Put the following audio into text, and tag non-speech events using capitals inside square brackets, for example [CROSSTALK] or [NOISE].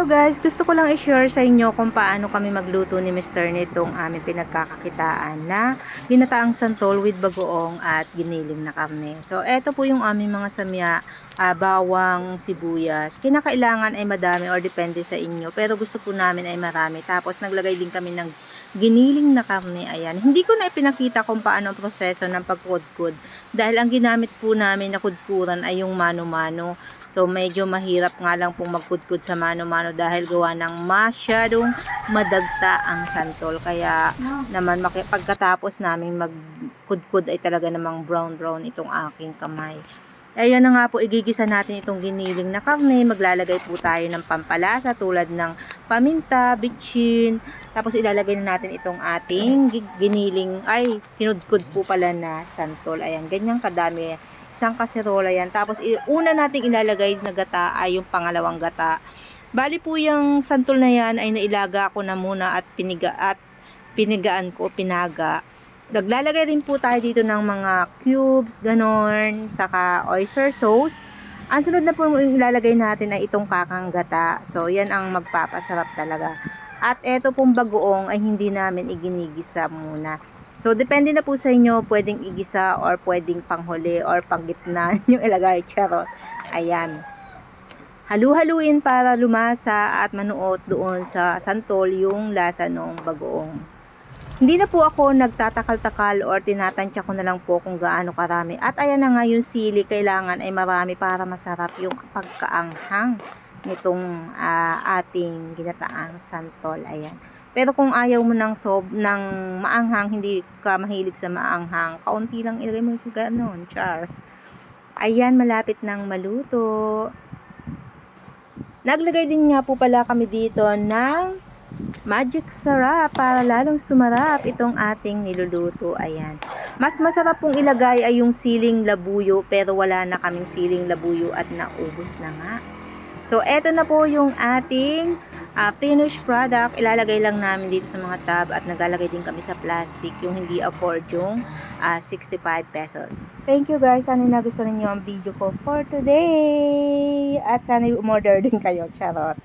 Hello guys, gusto ko lang i-share sa inyo kung paano kami magluto ni Mr. nitong aming pinagkakakitaan na ginataang santol with bagoong at giniling na karne. So, eto po yung aming mga samya, ah, bawang, sibuyas. Kinakailangan ay madami or depende sa inyo, pero gusto po namin ay marami. Tapos, naglagay din kami ng giniling na karne. Ayan. Hindi ko na ipinakita kung paano ang proseso ng pagkudkud dahil ang ginamit po namin na kudkuran ay yung mano-mano. So medyo mahirap nga lang pong magkudkud sa mano-mano dahil gawa ng masyadong madagta ang santol. Kaya naman pagkatapos namin magkudkud ay talaga namang brown-brown itong aking kamay. Ayan na nga po, igigisa natin itong giniling na karne. Maglalagay po tayo ng pampalasa tulad ng paminta, bitchin. Tapos ilalagay na natin itong ating gi- giniling, ay, kinudkud po pala na santol. Ayan, ganyan kadami isang kaserola yan. Tapos, una nating ilalagay na gata ay yung pangalawang gata. Bali po yung santol na yan ay nailaga ko na muna at piniga at pinigaan ko, pinaga. Naglalagay rin po tayo dito ng mga cubes, ganon, saka oyster sauce. Ang sunod na po ilalagay natin ay itong kakang gata. So, yan ang magpapasarap talaga. At eto pong bagoong ay hindi namin iginigisa muna. So, depende na po sa inyo, pwedeng igisa or pwedeng panghuli or panggitna [LAUGHS] yung ilagay. Charot. Ayan. Halu-haluin para lumasa at manuot doon sa santol yung lasa ng bagoong. Hindi na po ako nagtatakal-takal or tinatansya ko na lang po kung gaano karami. At ayan na nga yung sili, kailangan ay marami para masarap yung pagkaanghang nitong ah, ating ginataang santol. Ayan. Pero kung ayaw mo ng sob ng maanghang, hindi ka mahilig sa maanghang, kaunti lang ilagay mo yung ganon, char. Ayan, malapit nang maluto. Naglagay din nga po pala kami dito ng magic sarap para lalong sumarap itong ating niluluto. Ayan. Mas masarap pong ilagay ay yung siling labuyo pero wala na kaming siling labuyo at naubos na nga. So, eto na po yung ating ah, finished product. Ilalagay lang namin dito sa mga tab at naglalagay din kami sa plastic yung hindi afford yung ah, 65 pesos. Thank you guys. Sana nagustuhan niyo ang video ko for today. At sana umorder din kayo. Charot.